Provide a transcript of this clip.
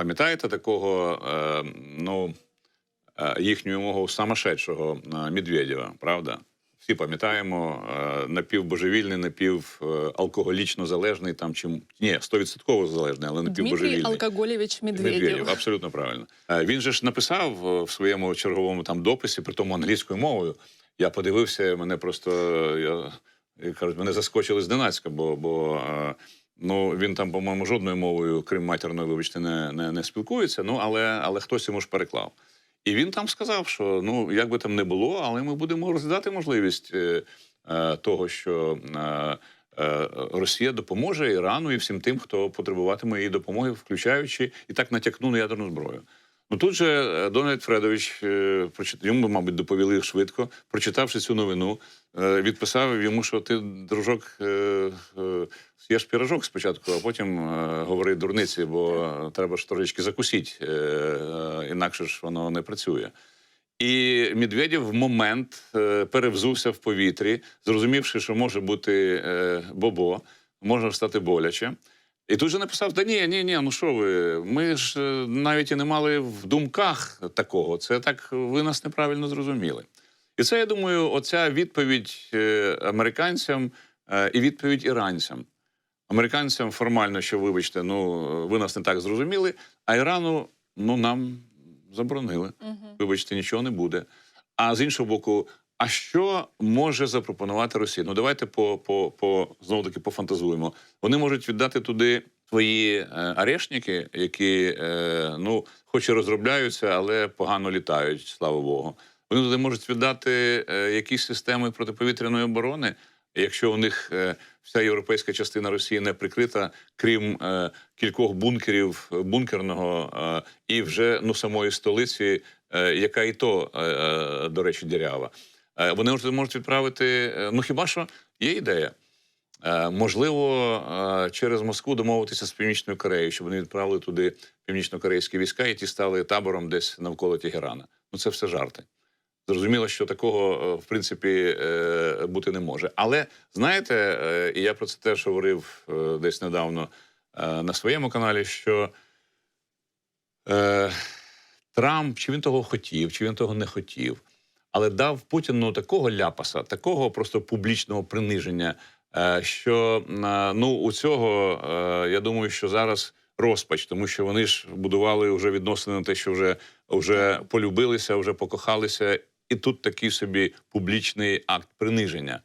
Пам'ятаєте такого, е, ну, е, їхнього мого самошедшого е, Медведєва, правда? Всі пам'ятаємо, напівбожевільний, напівалкоголічно залежний, там чим ні, 100% залежний, але напівбожевільний. Алкоголевич Медведев. Медведєв, абсолютно правильно. Він же ж написав в своєму черговому там дописі, при тому англійською мовою. Я подивився, мене просто я, кажуть, мене заскочили зненацька, бо, бо ну він там, по-моєму, жодною мовою, крім матерної, вибачте, не, не, не спілкується. Ну але, але хтось йому ж переклав. І він там сказав, що ну як би там не було, але ми будемо розглядати можливість е, е, того, що е, е, Росія допоможе Ірану і всім тим, хто потребуватиме її допомоги, включаючи і так натякну на ядерну зброю. Ну тут же е, Дональд Фредович е, йому, мабуть, доповіли швидко, прочитавши цю новину, е, відписав йому, що ти, дружок, е, пірожок спочатку, а потім говори дурниці, бо треба ж трошечки закусіть, інакше ж воно не працює. І Медведєв в момент перевзувся в повітрі, зрозумівши, що може бути бобо, може стати боляче. І тут же написав: Та ні, ні, ні, ну що ви? Ми ж е, навіть і не мали в думках такого. Це так ви нас неправильно зрозуміли. І це, я думаю, оця відповідь е, американцям е, і відповідь іранцям. Американцям формально, що вибачте, ну ви нас не так зрозуміли, а Ірану ну нам заборонили. Вибачте, нічого не буде. А з іншого боку, а що може запропонувати Росія? Ну давайте по, по, по знову таки пофантазуємо. Вони можуть віддати туди свої е, арешники, які е, ну, хоч і розробляються, але погано літають, слава Богу. Вони туди можуть віддати е, якісь системи протиповітряної оборони. Якщо у них е, вся європейська частина Росії не прикрита, крім е, кількох бункерів бункерного е, і вже ну самої столиці, е, яка і то, е, е, до речі, дірява, вони можуть, відправити. е, ну хіба що є ідея? Е, можливо, е, через Москву домовитися з Північною Кореєю, щоб вони відправили туди північно-корейські війська, і ті стали табором десь навколо Тегерана. Ну це все жарти. Зрозуміло, що такого е, в принципі е, бути не може. Але знаєте, е, і я про це теж говорив е, десь недавно е, на своєму каналі, що е, Трамп, чи він того хотів, чи він того не хотів, але дав Путіну такого ляпаса, такого просто публічного приниження, е, що е, ну у цього е, я думаю, що зараз розпач, тому що вони ж будували вже відносини на те, що вже, вже полюбилися, вже покохалися, і тут такий собі публічний акт приниження.